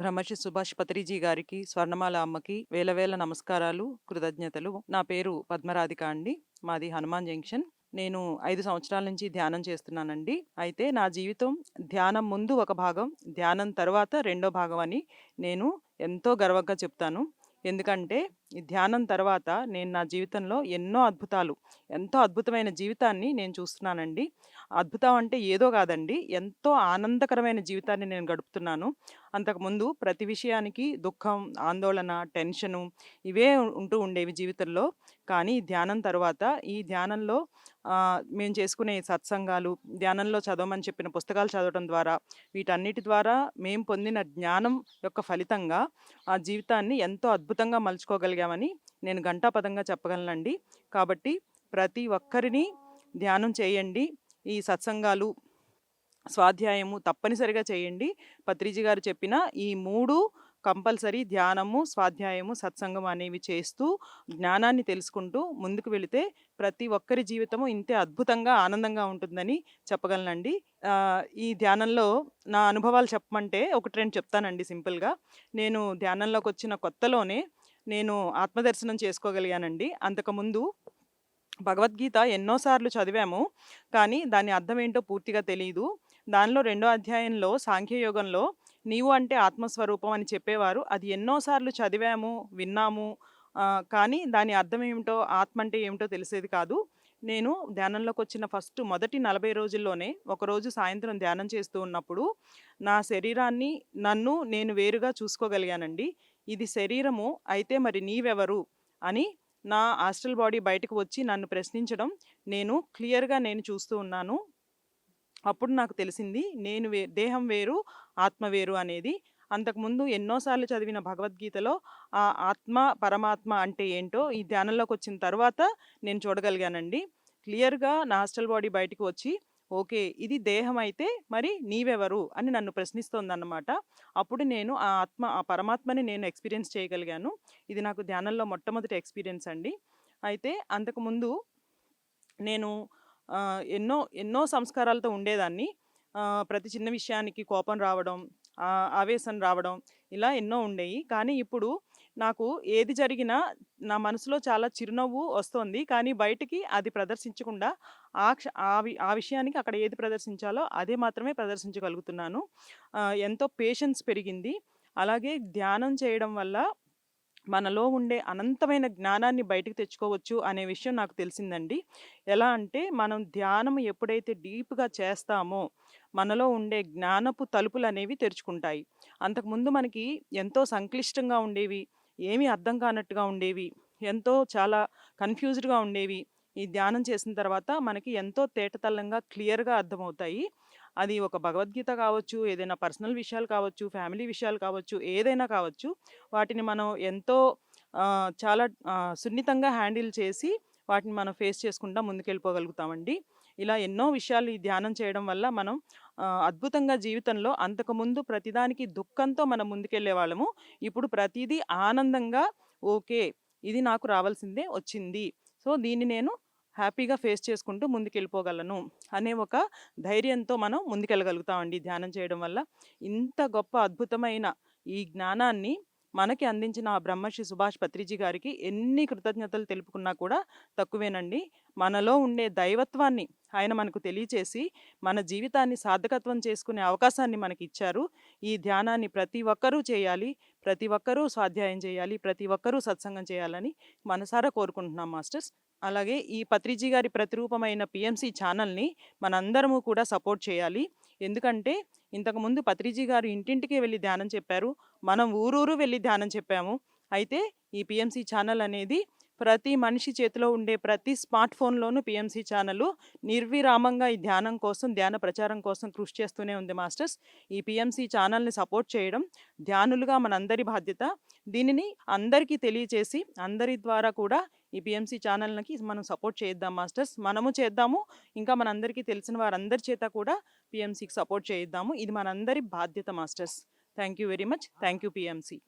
బ్రహ్మర్షి సుభాష్ పత్రిజీ గారికి స్వర్ణమాల అమ్మకి వేల వేల నమస్కారాలు కృతజ్ఞతలు. నా పేరు పద్మరాధిక అండి. మాది హనుమాన్ జంక్షన్. నేను ఐదు సంవత్సరాల నుంచి ధ్యానం చేస్తున్నానండి. అయితే నా జీవితం ధ్యానం ముందు ఒక భాగం ధ్యానం తర్వాత రెండో భాగం అని నేను ఎంతో గర్వంగా చెప్తాను. ఎందుకంటే ఈ ధ్యానం తర్వాత నేను నా జీవితంలో ఎన్నో అద్భుతాలు ఎంతో అద్భుతమైన జీవితాన్ని నేను చూస్తున్నానండి. అద్భుతం అంటే ఏదో కాదండి. ఎంతో ఆనందకరమైన జీవితాన్ని నేను గడుపుతున్నాను. అంతకుముందు ప్రతి విషయానికి దుఃఖం ఆందోళన టెన్షను ఇవే ఉంటూ ఉండేవి జీవితంలో. కానీ ధ్యానం తర్వాత ఈ ధ్యానంలో మేము చేసుకునే సత్సంగాలు ధ్యానంలో చదవమని చెప్పిన పుస్తకాలు చదవడం ద్వారా వీటన్నిటి ద్వారా మేము పొందిన జ్ఞానం యొక్క ఫలితంగా ఆ జీవితాన్ని ఎంతో అద్భుతంగా మలుచుకోగలిగామని నేను ఘంటాపదంగా చెప్పగలనండి. కాబట్టి ప్రతి ఒక్కరిని ధ్యానం చేయండి. ఈ సత్సంగాలు స్వాధ్యాయము తప్పనిసరిగా చేయండి. పత్రిజీ గారు చెప్పిన ఈ మూడు కంపల్సరీ ధ్యానము స్వాధ్యాయము సత్సంగం అనేవి చేస్తూ జ్ఞానాన్ని తెలుసుకుంటూ ముందుకు వెళితే ప్రతి ఒక్కరి జీవితము ఇంతే అద్భుతంగా ఆనందంగా ఉంటుందని చెప్పగలనండి. ఈ ధ్యానంలో నా అనుభవాలు చెప్పమంటే ఒకటి రెండు చెప్తానండి సింపుల్గా. నేను ధ్యానంలోకి వచ్చిన కొత్తలోనే నేను ఆత్మదర్శనం చేసుకోగలిగానండి. అంతకుముందు భగవద్గీత ఎన్నోసార్లు చదివాము. కానీ దాని అర్థం ఏంటో పూర్తిగా తెలియదు దానిలో రెండో అధ్యాయంలో సాంఖ్యయోగంలో నీవు అంటే ఆత్మస్వరూపం అని చెప్పేవారు. అది ఎన్నోసార్లు చదివాము విన్నాము. కానీ దాని అర్థం ఏమిటో ఆత్మ అంటే ఏమిటో తెలిసేది కాదు. నేను ధ్యానంలోకి వచ్చిన ఫస్ట్ మొదటి నలభై రోజుల్లోనే ఒకరోజు సాయంత్రం ధ్యానం చేస్తూ ఉన్నప్పుడు నా శరీరాన్ని నన్ను నేను వేరుగా చూసుకోగలిగానండి. ఇది శరీరము అయితే మరి నీవెవరు? అని నా హాస్టల్ బాడీ బయటకు వచ్చి నన్ను ప్రశ్నించడం నేను క్లియర్గా నేను చూస్తూ ఉన్నాను. అప్పుడు నాకు తెలిసింది నేను వే దేహం వేరు ఆత్మ వేరు అనేది. అంతకుముందు ఎన్నోసార్లు చదివిన భగవద్గీతలో ఆ ఆత్మ పరమాత్మ అంటే ఏంటో ఈ ధ్యానంలోకి వచ్చిన తర్వాత నేను చూడగలిగానండి. క్లియర్గా నా హాస్టల్ బాడీ బయటకు వచ్చి ఓకే. ఇది దేహం అయితే మరి నీవెవరు? అని నన్ను ప్రశ్నిస్తోందన్నమాట. అప్పుడు నేను ఆ ఆత్మ ఆ పరమాత్మని నేను ఎక్స్పీరియన్స్ చేయగలిగాను. ఇది నాకు ధ్యానంలో మొట్టమొదటి ఎక్స్పీరియన్స్ అండి. అయితే అంతకుముందు నేను ఎన్నో ఎన్నో సంస్కారాలతో ఉండేదాన్ని. ప్రతి చిన్న విషయానికి కోపం రావడం ఆవేశం రావడం ఇలా ఎన్నో ఉండేవి కానీ ఇప్పుడు నాకు ఏది జరిగినా నా మనసులో చాలా చిరునవ్వు వస్తోంది. కానీ బయటికి అది ప్రదర్శించకుండా ఆ క్ష ఆ విషయానికి అక్కడ ఏది ప్రదర్శించాలో అదే మాత్రమే ప్రదర్శించగలుగుతున్నాను. ఎంతో పేషెన్స్ పెరిగింది. అలాగే ధ్యానం చేయడం వల్ల మనలో ఉండే అనంతమైన జ్ఞానాన్ని బయటకు తెచ్చుకోవచ్చు అనే విషయం నాకు తెలిసిందండి. ఎలా అంటే మనం ధ్యానం ఎప్పుడైతే డీప్గా చేస్తామో మనలో ఉండే జ్ఞానపు తలుపులు అనేవి తెరుచుకుంటాయి. అంతకుముందు మనకి ఎంతో సంక్లిష్టంగా ఉండేవి ఏమీ అర్థం కానట్టుగా ఉండేవి. ఎంతో చాలా కన్ఫ్యూజ్డ్గా ఉండేవి. ఈ ధ్యానం చేసిన తర్వాత మనకి ఎంతో తేటతల్లంగా క్లియర్గా అర్థమవుతాయి. అది ఒక భగవద్గీత కావచ్చు ఏదైనా పర్సనల్ విషయాలు కావచ్చు ఫ్యామిలీ విషయాలు కావచ్చు ఏదైనా కావచ్చు వాటిని మనం ఎంతో చాలా సున్నితంగా హ్యాండిల్ చేసి వాటిని మనం ఫేస్ చేసుకుంటా ముందుకెళ్ళిపోగలుగుతామండి. ఇలా ఎన్నో విషయాలు ఈ ధ్యానం చేయడం వల్ల మనం అద్భుతంగా జీవితంలో అంతకుముందు ప్రతిదానికి దుఃఖంతో మనం ముందుకెళ్ళే వాళ్ళము. ఇప్పుడు ప్రతిదీ ఆనందంగా ఓకే ఇది నాకు రావాల్సిందే వచ్చింది. సో దీన్ని నేను హ్యాపీగా ఫేస్ చేసుకుంటూ ముందుకెళ్ళిపోగలను అనే ఒక ధైర్యంతో మనం ముందుకెళ్ళగలుగుతామండి ధ్యానం చేయడం వల్ల. ఇంత గొప్ప అద్భుతమైన ఈ జ్ఞానాన్ని మనకి అందించిన ఆ బ్రహ్మశ్రీ సుభాష్ పత్రిజీ గారికి ఎన్ని కృతజ్ఞతలు తెలుపుకున్నా కూడా తక్కువేనండి. మనలో ఉండే దైవత్వాన్ని ఆయన మనకు తెలియచేసి మన జీవితాన్ని సార్థకత్వం చేసుకునే అవకాశాన్ని మనకి ఇచ్చారు ఈ ధ్యానాన్ని ప్రతి ఒక్కరూ చేయాలి ప్రతి ఒక్కరూ స్వాధ్యాయం చేయాలి ప్రతి ఒక్కరూ సత్సంగం చేయాలని మనసారా కోరుకుంటున్నాం మాస్టర్స్. అలాగే ఈ పత్రిజీ గారి ప్రతిరూపమైన పిఎంసి ఛానల్ని మనందరము కూడా సపోర్ట్ చేయాలి. ఎందుకంటే ఇంతకుముందు పత్రిజీ గారు ఇంటింటికి వెళ్ళి ధ్యానం చెప్పారు. మనం ఊరూరు వెళ్ళి ధ్యానం చెప్పాము. అయితే ఈ పిఎంసి ఛానల్ అనేది ప్రతి మనిషి చేతిలో ఉండే ప్రతి స్మార్ట్ ఫోన్లోనూ పిఎంసి ఛానల్ నిర్విరామంగా ఈ ధ్యానం కోసం ధ్యాన ప్రచారం కోసం కృషి చేస్తూనే ఉంది మాస్టర్స్. ఈ పిఎంసీ ఛానల్ని సపోర్ట్ చేయడం ధ్యానులుగా మనందరి బాధ్యత. దీనిని అందరికీ తెలియచేసి అందరి ద్వారా కూడా ఈ పిఎంసి ఛానల్కి మనం సపోర్ట్ చేద్దాం మాస్టర్స్. మనము చేద్దాము. ఇంకా మనందరికీ తెలిసిన వారందరి చేత కూడా పిఎంసీకి సపోర్ట్ చేద్దాము ఇది మనందరి బాధ్యత masters. Thank you very much. Thank you PMC